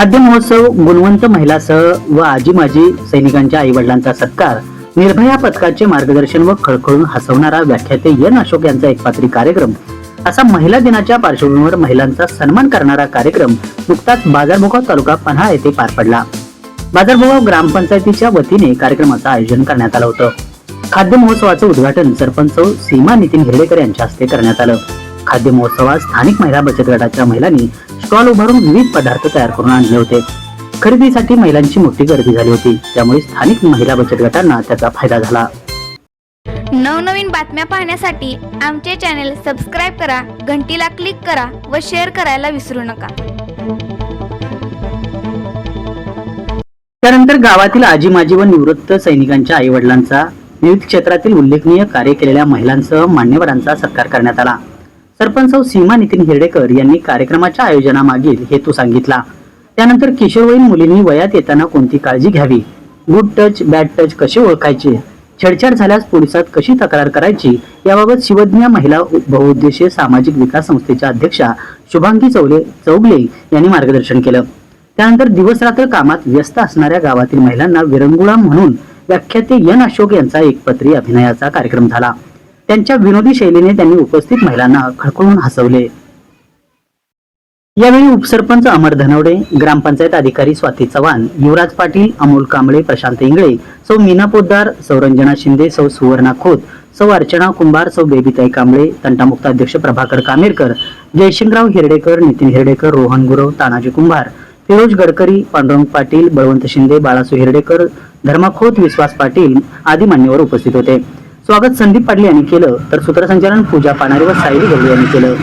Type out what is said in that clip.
खाद्य महोत्सव गुणवंत महिलासह व आजी माजी सैनिकांच्या आई वडिलांचा सत्कार निर्भया पथकाचे मार्गदर्शन व खळखळून हसवणारा व्याख्याते यन अशोक यांचा एकपात्री कार्यक्रम. असा महिला दिनाच्या पार्श्वभूमीवर महिलांचा सन्मान करणारा कार्यक्रम नुकताच बाजारभोगाव तालुका पन्हाळा येथे पार पडला. बाजारभोगाव ग्रामपंचायतीच्या वतीने कार्यक्रमाचं आयोजन करण्यात आलं होतं. खाद्य महोत्सवाचं उद्घाटन सरपंच सीमा नितीन हिरडेकर यांच्या हस्ते करण्यात आलं. खाद्य महोत्सवात स्थानिक महिला बचत गटाच्या महिलांनी स्टॉल उभारून विविध पदार्थ तयार करून आणले होते. खरेदीसाठी महिलांची मोठी गर्दी झाली होती. त्यामुळे स्थानिक महिला बचत गटांना त्याचा फायदा झाला. नवनवीन बातम्या पाहण्यासाठी आमचे चॅनेल सबस्क्राईब करा घंटीला क्लिक करा व शेअर करायला विसरू नका. त्यानंतर गावातील आजी माजी व निवृत्त सैनिकांच्या आई वडिलांचा विविध क्षेत्रातील उल्लेखनीय कार्य केलेल्या महिलांसह मान्यवरांचा सत्कार करण्यात आला. सरपंच सीमा नितीन हिरडेकर यांनी कार्यक्रमाच्या आयोजनामागील हेतू सांगितला. त्यानंतर किशोरवयीन मुलींनी वयात येताना कोणती काळजी घ्यावी? गुड टच बॅड टच कसे ओळखायचे? छेडछाड झाल्यास पोलिसात कशी तक्रार करायची? याबाबत शिवज्ञ महिला बहुउद्देशीय सामाजिक विकास संस्थेच्या अध्यक्षा शुभांगी चौले चौगले यांनी मार्गदर्शन केलं. त्यानंतर दिवस रात्र कामात व्यस्त असणाऱ्या गावातील महिलांना विरंगुळा म्हणून व्याख्याते यन अशोक यांचा एकपत्री अभिनयाचा कार्यक्रम झाला. त्यांच्या विनोदी शैलीने त्यांनी उपस्थित महिलांना खळखळून हसवले. यावेळी उपसरपंच अमर धनवडे ग्रामपंचायत अधिकारी स्वाती चव्हाण युवराज पाटील अमोल कांबळे प्रशांत इंगळे सौ मीना पोद्दार सौ रंजना शिंदे सौ सुवर्णा खोत सौ अर्चना कुंभार सौ बेबीताई कांबळे तंटामुक्त अध्यक्ष प्रभाकर कामेरकर जयशिंगराव हिरडेकर नितीन हिरडेकर रोहन गुरव तानाजी कुंभार फिरोज गडकरी पांडुरंग पाटील बळवंत शिंदे बाळासू हिरडेकर धर्मा खोत विश्वास पाटील आदी मान्यवर उपस्थित होते. स्वागत संदीप पाडले यांनी केलं तर सूत्रसंचालन पूजा पाणारी व सायली गवळी यांनी केलं.